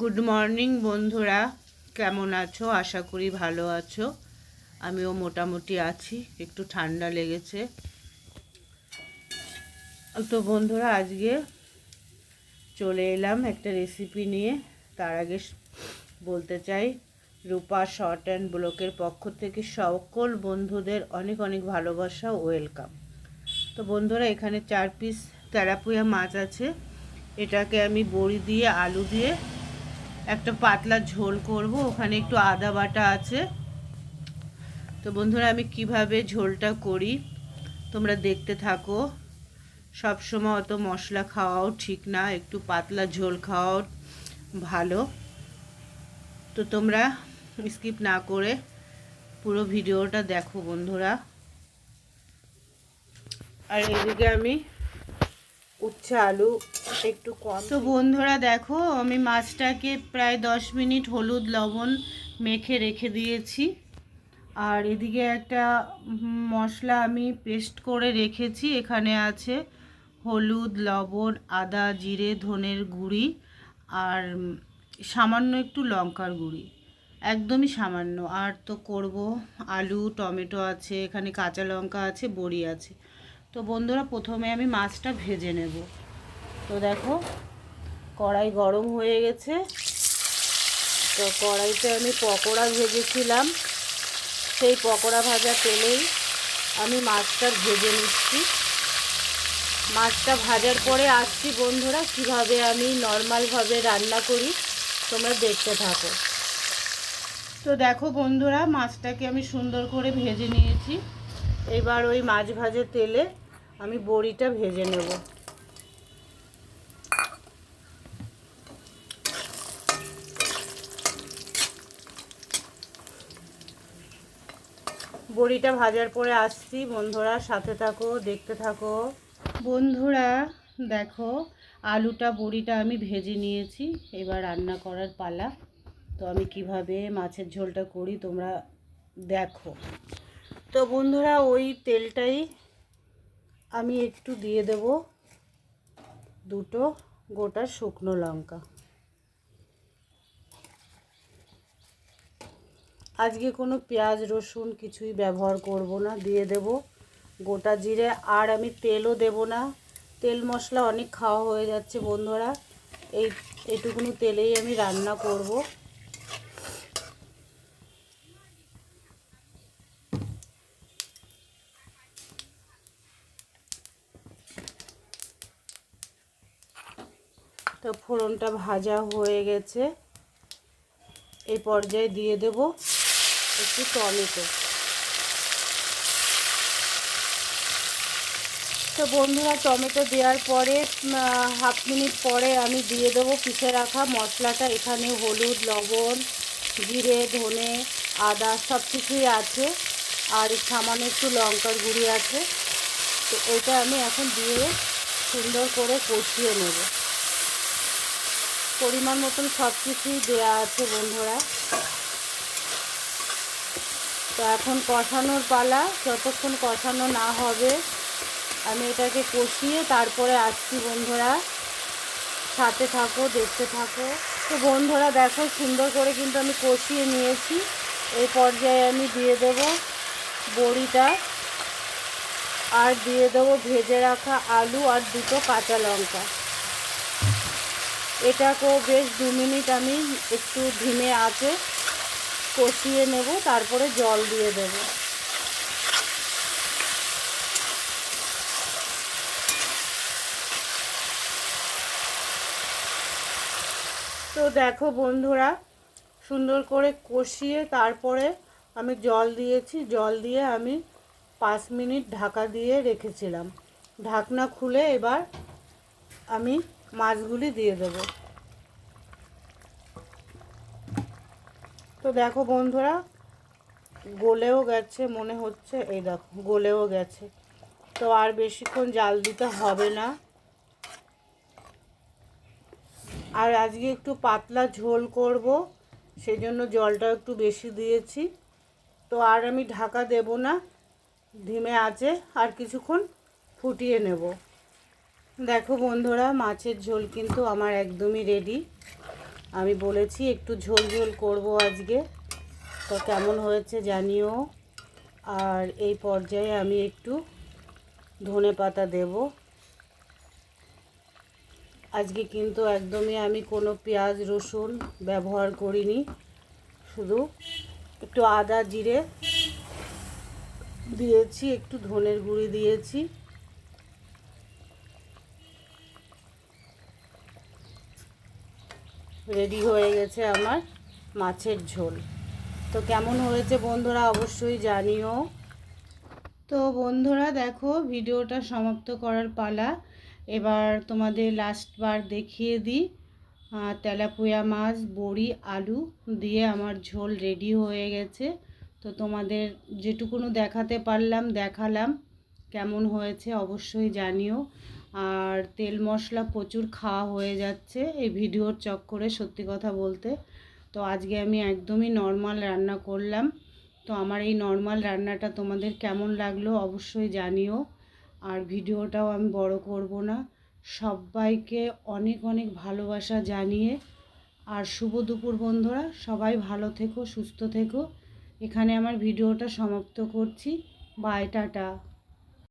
Good morning বন্ধুরা। কেমন আছো? আশা করি ভালো আছো। আমিও মোটামুটি আছি। একটু ঠান্ডা লেগেছে। তো বন্ধুরা, আজকে চলে এলাম একটা রেসিপি নিয়ে। তার আগে বলতে চাই রূপা শর্ট অ্যান্ড ব্লকের পক্ষ থেকে সকল বন্ধুদের অনেক অনেক ভালোবাসা ওয়েলকাম তো বন্ধুরা, এখানে চার পিস তেরাপুয়া মাছ আছে। এটাকে আমি বড়ি দিয়ে, আলু দিয়ে একটা পাতলা ঝোল করব। ওখানে একটু আদা বাটা আছে। তো বন্ধুরা, আমি কীভাবে ঝোলটা করি? তোমরা দেখতে থাকো। সব সময় অত মশলা খাওয়াও ঠিক না, একটু পাতলা ঝোল খাওয়াও ভালো। তো তোমরা স্কিপ না করে পুরো ভিডিওটা দেখো বন্ধুরা। আর এদিকে আমি উচ্ছে আলু একটু কম তো বন্ধুরা দেখো আমি মাছটাকে প্রায় দশ মিনিট হলুদ লবণ মেখে রেখে দিয়েছি। আর এদিকে একটা মশলা আমি পেস্ট করে রেখেছি। এখানে আছে হলুদ লবণ আদা জিরে ধনের গুঁড়ি আর সামান্য একটু লঙ্কার গুঁড়ি। একদমই সামান্য। আর তো করব আলু, টমেটো আছে, এখানে কাঁচা লঙ্কা আছে, বড়ি আছে। তো বন্ধুরা, প্রথমে আমি মাছটা ভেজে নেব। তো দেখো, কড়াই গরম হয়ে গেছে। তো কড়াইতে আমি পকোড়া ভেজেছিলাম। সেই পকোড়া ভাজা তেলেই আমি মাছটা ভেজে নিচ্ছি। মাছটা ভাজার পরে আসছি বন্ধুরা, কীভাবে আমি নর্মালভাবে রান্না করি, তোমরা দেখতে থাকো। তো দেখো বন্ধুরা, মাছটাকে আমি সুন্দর করে ভেজে নিয়েছি। এবার ওই মাছ ভাজে তেলে আমি বড়িটা ভেজে নেব। বড়িটা ভাজার পরে আসছি, বন্ধুরা, সাথে থাকো, দেখতে থাকো। বন্ধুরা, দেখো, আলুটা, বড়িটা আমি ভেজে নিয়েছি। এবার রান্না করার পালা। তো আমি কীভাবে মাছের ঝোলটা করি তোমরা দেখো। তো বন্ধুরা, ওই তেলটাই আমি একটু দিয়ে দেব। দুটো গোটা শুকনো লঙ্কা। আজকে কোনো পেঁয়াজ, রসুন কিছুই ব্যবহার করব না, দিয়ে দেব গোটা জিরে। আর আমি তেলও দেব না। তেল মশলা অনেক খাওয়া হয়ে যাচ্ছে বন্ধুরা। এই, এটুকুনি তেলেই আমি রান্না করব। তো ফোড়নটা ভাজা হয়ে গেছে। এই পর্যায়ে দিয়ে দেব একটু টমেটো। তো বন্ধুরা, টমেটো দেওয়ার পরে হাফ মিনিট পরে আমি দিয়ে দেবো পিষে রাখা মশলাটা। এখানে হলুদ, লবণ, জিরে, ধনে, আদা সব কিছুই আছে। আর সামান্য একটু লঙ্কার গুঁড়ি আছে। তো এটা আমি এখন দিয়ে সুন্দর করে কষিয়ে নেব। পরিমাণ মতন সব কিছুই দেওয়া আছে বন্ধুরা। তো এখন কষানোর পালা, যতক্ষণ কষানো না হবে, আমি এটাকে কষিয়ে তারপরে আসছি বন্ধুরা। সাথে থাকো, দেখতে থাকো। তো বন্ধুরা, দেখো, সুন্দর করে কিন্তু আমি কষিয়ে নিয়েছি। এই পর্যায়ে আমি দিয়ে দেব বড়িটা আর দিয়ে দেবো ভেজে রাখা আলু আর দুটো কাঁচা লঙ্কা। এটাকেও বেশ দু মিনিট আমি একটু ধিমে আছে কষিয়ে নেব, তারপরে জল দিয়ে দেব। তো দেখো বন্ধুরা, সুন্দর করে কষিয়ে তারপরে আমি জল দিয়েছি। জল দিয়ে আমি পাঁচ মিনিট ঢাকা দিয়ে রেখেছিলাম। ঢাকনা খুলে এবার আমি মাছগুলি দিয়ে দেব। তো দেখো বন্ধুরা, গলেও গেছে, মনে হচ্ছে এই দেখো, গলেও গেছে। তো আর বেশিক্ষণ জাল দিতে হবে না। আর আজকে একটু পাতলা ঝোল করব সেই জন্য জলটা একটু বেশি দিয়েছি। তো আর আমি ঢাকা দেব না, ধিমে আছে, আর কিছুক্ষণ ফুটিয়ে নেব। দেখো বন্ধুরা, মাছের ঝোল কিন্তু আমার একদমই রেডি আমি বলেছি একটু ঝোল ঝোল করব আজকে। তো কেমন হয়েছে জানিও। আর এই পর্যায়ে আমি একটু ধনে পাতা দেব। আজকে কিন্তু একদমই আমি কোনো পেঁয়াজ, রসুন ব্যবহার করিনি। শুধু একটু আদা জিরে দিয়েছি, একটু ধনের গুঁড়ি দিয়েছি। রেডি হয়ে গেছে আমার মাছের ঝোল। তো কেমন হয়েছে বন্ধুরা অবশ্যই জানিও। তো বন্ধুরা দেখো, ভিডিওটা সমাপ্ত করার পালা। এবার তোমাদের লাস্টবার দেখিয়ে দিই। তেলাপুয়া মাছ, বড়ি, আলু দিয়ে আমার ঝোল রেডি হয়ে গেছে। তো তোমাদের যেটুকুনো দেখাতে পারলাম, দেখালাম। কেমন হয়েছে অবশ্যই জানিও। আর তেল মশলা প্রচুর খাওয়া হয়ে যাচ্ছে এই ভিডিওর চক্করে সত্যি কথা বলতে। তো আজকে আমি একদমই নর্মাল রান্না করলাম। তো আমার এই নর্মাল রান্নাটা তোমাদের কেমন লাগল অবশ্যই জানিও। আর ভিডিওটাও আমি বড় করব না। সবাইকে অনেক অনেক ভালোবাসা জানিয়ে। আর শুভ দুপুর বন্ধুরা, সবাই ভালো থেকো, সুস্থ থেকো। এখানে আমার ভিডিওটা সমাপ্ত করছি। Bye, tata.